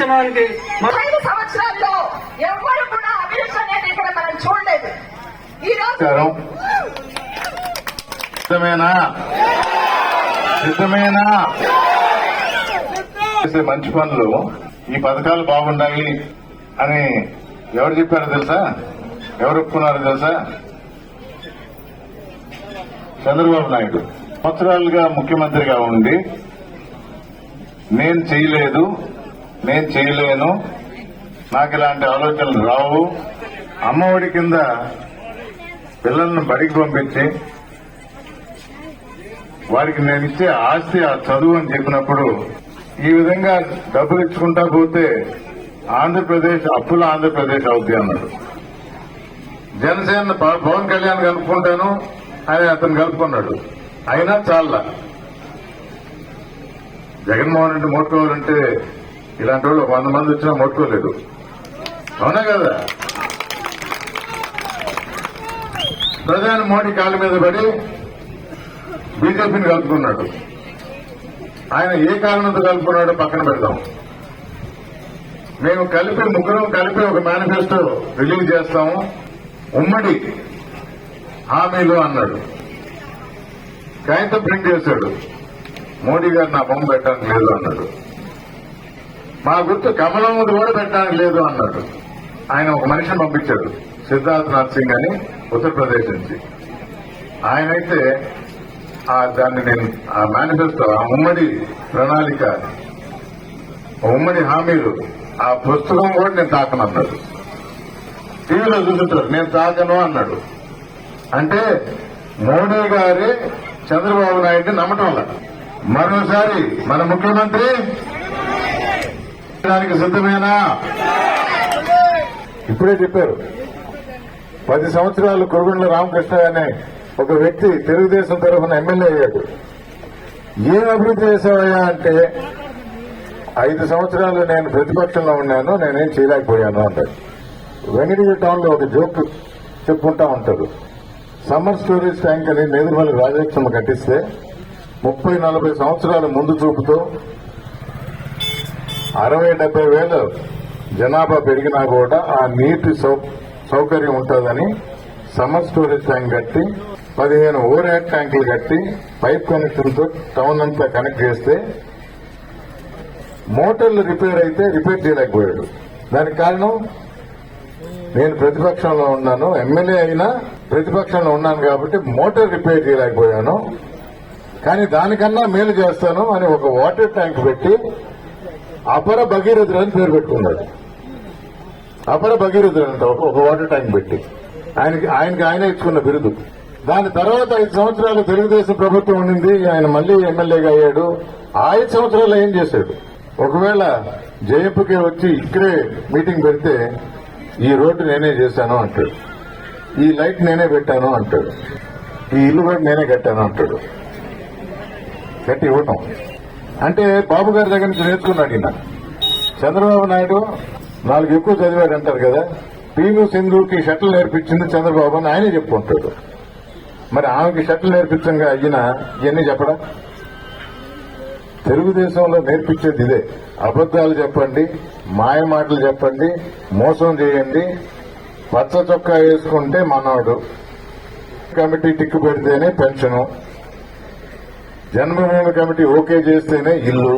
ఐదు సంవత్సరాల్లో ఎవరు కూడా అభివృద్ధి అనేది ఇక్కడ మనం చూడలేదు. ఈ రోజు సిద్ధమేనా? సిద్ధమేనా? చేసే మంచి పనులు ఈ పథకాలు బాగున్నాయి అని ఎవరు చెప్పారో తెలుసా? ఎవరు ఒప్పుకున్నారో తెలుసా? చంద్రబాబు నాయుడు. సంవత్సరాలుగా ముఖ్యమంత్రిగా ఉండి నేను చేయలేదు. నేను చేయలేను. నాకు ఇలాంటి ఆలోచనలు రావు. అమ్మఒడి కింద పిల్లలను బడికి పంపించి వారికి నేను ఇచ్చే ఆస్తి ఆ చదువు అని చెప్పినప్పుడు ఈ విధంగా డబ్బులు ఇచ్చుకుంటా పోతే ఆంధ్రప్రదేశ్ అప్పుల ఆంధ్రప్రదేశ్ అవుద్ది అన్నాడు. జనసేన ప- పవన్ కళ్యాణ్ కలుపుకుంటాను అని అతను కలుపుకున్నాడు అయినా చాలా జగన్మోహన్ రెడ్డి మోట్టుకోవాలంటే ఇలాంటి వాళ్ళు వంద మంది వచ్చినా మోట్టుకోలేదు. అవునా కదా? ప్రధాని మోడీ కాళ్ళ మీద పడి బీజేపీని కలుపుకున్నాడు. ఆయన ఏ కారణంతో కలుపుకున్నాడో పక్కన పెడతాం మేము కలిపి ముగ్గురం కలిపి ఒక మేనిఫెస్టో రిలీవ్ చేస్తాము. ఉమ్మడి హామీలు అన్నాడు. కాగితం ప్రింట్ చేశాడు. మోడీ గారు నా బొమ్మ పెట్టడానికి లేదు అన్నాడు. మా గుర్తు కమలం ముందు కూడా పెట్టడానికి లేదు అన్నాడు. ఆయన ఒక మనిషిని పంపించాడు సిద్ధార్థ్ నాథ్ సింగ్ అని ఉత్తరప్రదేశ్ నుంచి. ఆయనైతే ఆ దాన్ని నేను ఆ మేనిఫెస్టో ఆ ఉమ్మడి ప్రణాళిక ఉమ్మడి హామీలు ఆ పుస్తకం కూడా నేను తాకనన్నాడు. టీవీలో చూసుంటారు నేను తాకను అన్నాడు. అంటే మోడీ గారి చంద్రబాబు నాయుడిని నమ్మటం వల్ల. మరోసారి మన ముఖ్యమంత్రి దానికి సిద్ధమేనా? ఇప్పుడే చెప్పారు. పది సంవత్సరాలు కురుగుండ్ల రామకృష్ణ అనే ఒక వ్యక్తి తెలుగుదేశం తరఫున ఎమ్మెల్యే అయ్యాడు. ఏం అభివృద్ధి చేసావయ్యా అంటే ఐదు సంవత్సరాలు నేను ప్రతిపక్షంలో ఉన్నాను నేనేం చేయలేకపోయాను అంటాడు. వెంకటగిరి టౌన్లో ఒక జోక్ చెప్పుకుంటా ఉంటారు సమ్మర్ స్టోరేజ్ ట్యాంక్ అని నేదురుమల్లి రాజలక్ష్మ కట్టిస్తే ముప్పై నలభై సంవత్సరాల ముందు చూపుతో అరవై డెబ్బై వేలు జనాభా పెరిగినా కూడా ఆ నీటి సౌ- సౌకర్యం ఉంటుందని సమ్మర్ స్టోరేజ్ ట్యాంక్ కట్టి పదిహేను ఓవర్ హెడ్ ట్యాంకులు కట్టి పైప్ కనెక్షన్తో టౌన్ అంతా కనెక్ట్ చేస్తే మోటార్లు రిపేర్ అయితే రిపేర్ చేయలేకపోయాడు. దానికి కారణం నేను ప్రతిపక్షంలో ఉన్నాను ఎమ్మెల్యే అయినా ప్రతిపక్షంలో ఉన్నాను కాబట్టి మోటార్ రిపేర్ చేయలేకపోయాను. కానీ దానికన్నా మేలు చేస్తాను అని ఒక వాటర్ ట్యాంక్ పెట్టి అపర భగీరథుడు అని పేరు పెట్టుకున్నాడు. అపర భగీరథుడు అంట ఒక వాటర్ ట్యాంక్ పెట్టి. ఆయనకి ఆయనకి ఆయన ఇచ్చుకున్న బిరుదు. దాని తర్వాత ఐదు సంవత్సరాలు తెలుగుదేశం ప్రభుత్వం ఉండింది ఆయన మళ్ళీ ఎమ్మెల్యేగా అయ్యాడు. ఆ ఐదు సంవత్సరాలు ఏం చేశాడు? ఒకవేళ జయపుకే వచ్చి ఇక్కడే మీటింగ్ పెడితే ఈ రోడ్డు నేనే చేశాను అంటాడు. ఈ లైట్ నేనే పెట్టాను అంటాడు. ఈ ఇల్లు కూడా నేనే కట్టాను అంటాడు. కట్టి ఇవ్వటం. అంటే బాబు గారి దగ్గర నుంచి నేర్చుకున్నాడు ఈయన. చంద్రబాబు నాయుడు నాలుగు ఎక్కువ చదివాడు అంటారు కదా. పీను సింధుకి షటిల్ నేర్పించింది చంద్రబాబు అని ఆయనే చెప్పుకుంటాడు. మరి ఆమెకి షటిల్ నేర్పించంగా అయిన ఇవన్నీ చెప్పడా? తెలుగుదేశంలో నేర్పించేది ఇదే. అబద్దాలు చెప్పండి మాయ మాటలు చెప్పండి మోసం చేయండి పచ్చ చొక్కా వేసుకుంటే మనవాడు కమిటీ టిక్కు పెడితేనే పెన్షను. జన్మభూమి కమిటీ ఓకే చేస్తేనే ఇల్లు.